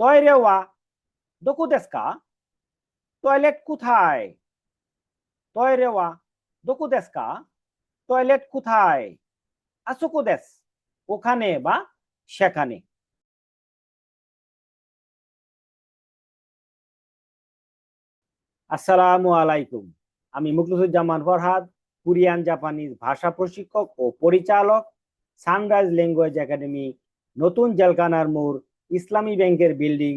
টয়রে ওয়া, দোকু দেস্কা টয়লেট কোথায়? টয়রে ওয়া, দোকু দেস্কা টয়লেট কোথায়? আসুকু দেস ওখানে বা সেখানে। আসসালামু আলাইকুম, আমি মুখলিসুজ্জামান ফরহাদ, কোরিয়ান জাপানিজ ভাষা প্রশিক্ষক ও পরিচালক, সানরাইজ ল্যাঙ্গুয়েজ একাডেমি, নতুন জেলকানার মোড় ইসলামী ব্যাংকের বিল্ডিং,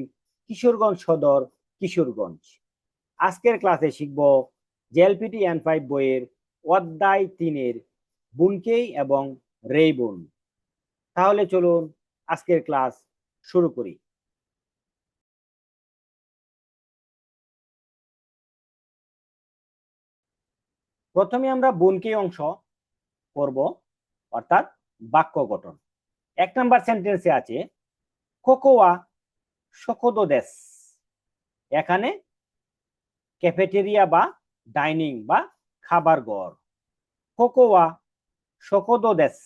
কিশোরগঞ্জ সদর, কিশোরগঞ্জ। আজকের ক্লাসে শিখব জেএলপিটি এন ফাইভ বইয়ের অধ্যায় তিনের বুনকেই এবং রেইবুন তাহলে চলুন আজকের ক্লাস শুরু করি। প্রথমে আমরা বুনকেই অংশ করব অর্থাৎ বাক্য গঠন। এক নাম্বার সেন্টেন্সে আছে কোকোয়া শকোদো দেশ এখানে ক্যাফেটেরিয়া বা ডাইনিং বা খাবার ঘর। কোকোয়া শকোদো দেশ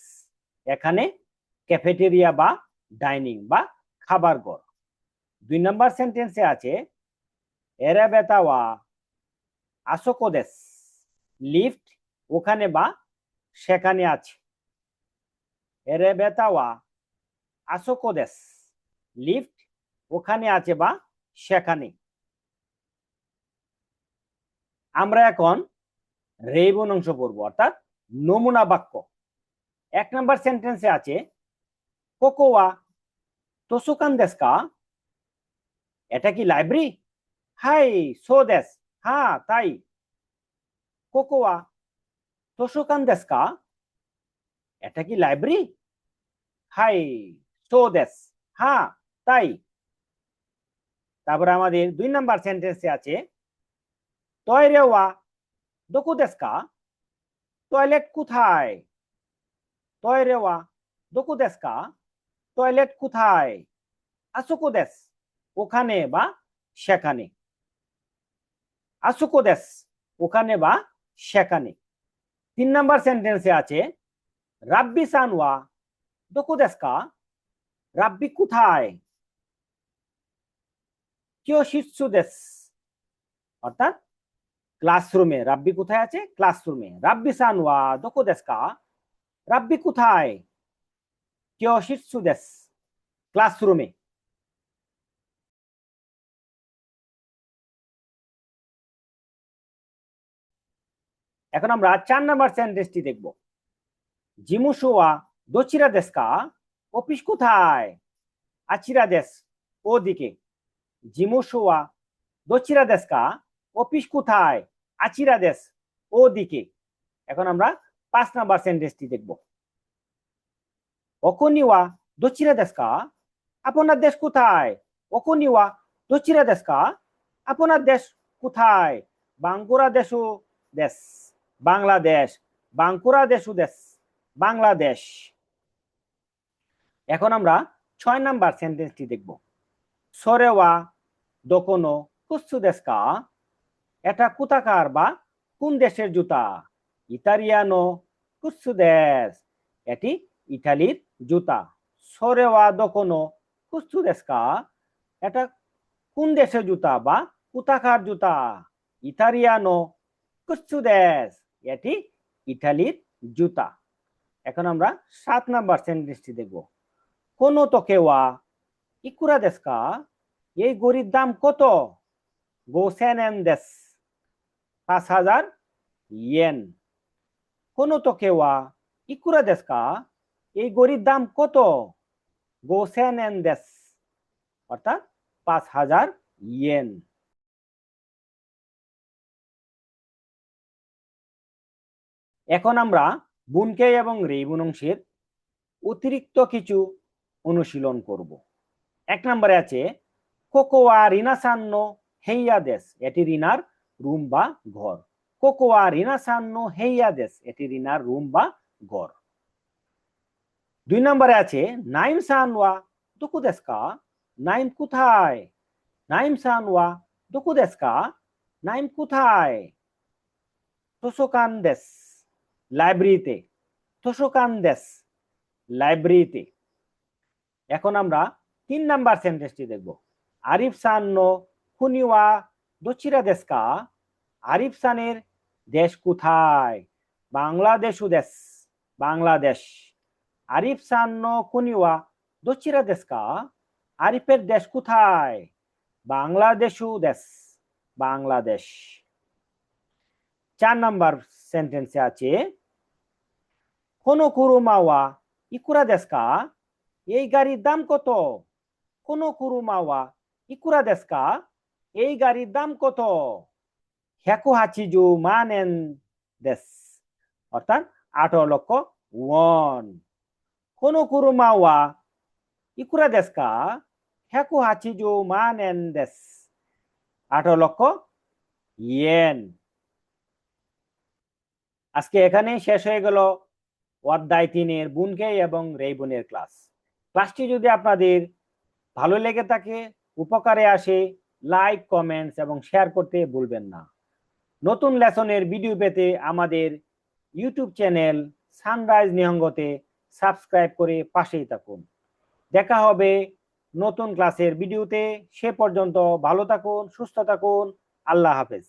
এখানে ক্যাফেটেরিয়া বা ডাইনিং বা খাবার ঘর। দুই নাম্বার সেন্টেন্সে আছে, এরাবেতাওয়া আসোকো দেশ লিফট ওখানে বা সেখানে আছে। এরেবেতাওয়া আসোকো দেশ লিফট ওখানে আছে বা সেখানে। আমরা এখন রেইবন অংশ পড়ব, অর্থাৎ নমুনা বাক্য। এক নম্বর সেন্টেন্সে আছে, কোকোয়া তোসুকান দেশকা এটা কি লাইব্রেরি? হাই, সো দেশ হ্যাঁ তাই। কোকোয়া তোষুকান দেশকা এটা কি লাইব্রেরি? হাই, সো দেশ হ্যাঁ। তাই তারপরে আমাদের দুই নাম্বার সেন্টেন্সে আছে টয়রে ওয়া, দোকু দেশকা, টয়লেট কোথায়? টয়রে ওয়া, দোকু দেশকা, টয়লেট কোথায়? আসুকো দেশ, ওখানে বা সেখানে? আসুকো দেশ, ওখানে বা সেখানে। তিন নাম্বার সেন্টেন্সে আছে, রাব্বি সানওয়া, দোকু দেশকা, রাব্বি কোথায়? শিশু দেশ অর্থাৎ ক্লাসরুমে রাব্বি কোথায় আছে? ক্লাসরুমে রাব্বি সানওয়া দোকু দেশকা রাব্বি কোথায়? শিশু দেশ ক্লাসরুমে এখন আমরা চার নাম্বার সেন্টেন্সটি দেখব। জিমুসুয়া দোচিরা দেশকা অফিস কোথায়? আচিরা দেশ ওদিকে। জিমুসুয়া দোচিরা দেশকা অফিস কোথায় আচিরা দেশ ও দিকে এখন আমরা পাঁচ নাম্বার সেন্টেন্সটি দেখব। অকনিওয়া দোচিরা দেশকা আপনার দেশ কোথায় অকনিওয়া দোচিরা দেশকা আপনার দেশ কোথায় বাঙ্গুরা দেশও দেশ বাংলাদেশ বাঙ্কুরা দেশ দেশ বাংলাদেশ এখন আমরা ছয় নাম্বার সেন্টেন্সটি দেখব। সরেওয়া দোকনো কুসু দেশকা? এটা কোথাকার বা কোন দেশের জুতা? ইতালিয়ানো কুসু দেশ। এটি ইটালির জুতা। সরেওয়া দোকনো কুসু দেশকা? এটা কোন দেশের জুতা বা কোথাকার জুতা? ইতালিয়ানো কুসু দেশ। এটি ইটালির জুতা। এখন আমরা সাত নাম্বার সেন্টেন্সটি দেখব। কোন তোকেওয়া ইকুরা দেশকা? এই গড়ির দাম কত? গোসেন দেশ। পাঁচ হাজার ইয়েন। কোন তোকেওয়া ইকুরা দেশকা এই গড়ির দাম কত? গোসেন দেশ। অর্থাৎ পাঁচ হাজার ইয়েন। এখন আমরা বুনকে এবং রেইবুন অতিরিক্ত কিছু অনুশীলন করব। এক নম্বরে আছে কোকোয়া রিনাসান্ন হেইয়া দেশ এটি রিনার রুম বা ঘর কোকোয়া রিনাসান্ন হেইয়া দেশ এটি রিনার রুম বা ঘর দুই নম্বরে আছে নাইম সানওয়া দুকু দেশকা নাইম কোথায় নাইম সানওয়া দুকু দেশকা নাইম কোথায় তোসোকান দেশ লাইব্রেরিতে তোষকান দেশ লাইব্রেরিতে এখন আমরা তিন নাম্বার সেন্টেন্সটি দেখব আরিফ সান নো কুনিওয়া দোচিরা দেশকা আরিফ সানের দেশ কোথায় বাংলাদেশ দেশ বাংলাদেশ আরিফ সান নো কুনিওয়া দোচিরা দেশকা আরিফের দেশ কোথায় বাংলাদেশু দেশ বাংলাদেশ চার নাম্বার সেন্টেন্সে আছে কোনো কুরুমাওয়া ইকুরা দেশকা এই গাড়ির দাম কত কোনো কুরুমাওয়া ইকুরা দেশকা? এই গাড়ির দাম কত? হেকু হাচিজু মানেন দেশ। অর্থাৎ আঠারো লক্ষ ওয়ান। কোনো কুরুমাওয়া ইকুরা দেশকা? হেকু হাচিজু মানেন দেশ। আঠারো লক্ষ ইয়েন। আজকে এখানেই শেষ হয়ে গেল অধ্যায় তিনের বুনকে এবং রেইবুনের ক্লাস। ক্লাসটি যদি আপনাদের ভালো লেগে থাকে উপকারে আসে লাইক কমেন্টস এবং শেয়ার করতে ভুলবেন না। নতুন লেসনের ভিডিও পেতে আমাদের ইউটিউব চ্যানেল সানরাইজ নিহঙ্গতে সাবস্ক্রাইব করে পাশেই থাকুন। দেখা হবে নতুন ক্লাসের ভিডিওতে সে পর্যন্ত ভালো থাকুন, সুস্থ থাকুন। আল্লাহ হাফেজ।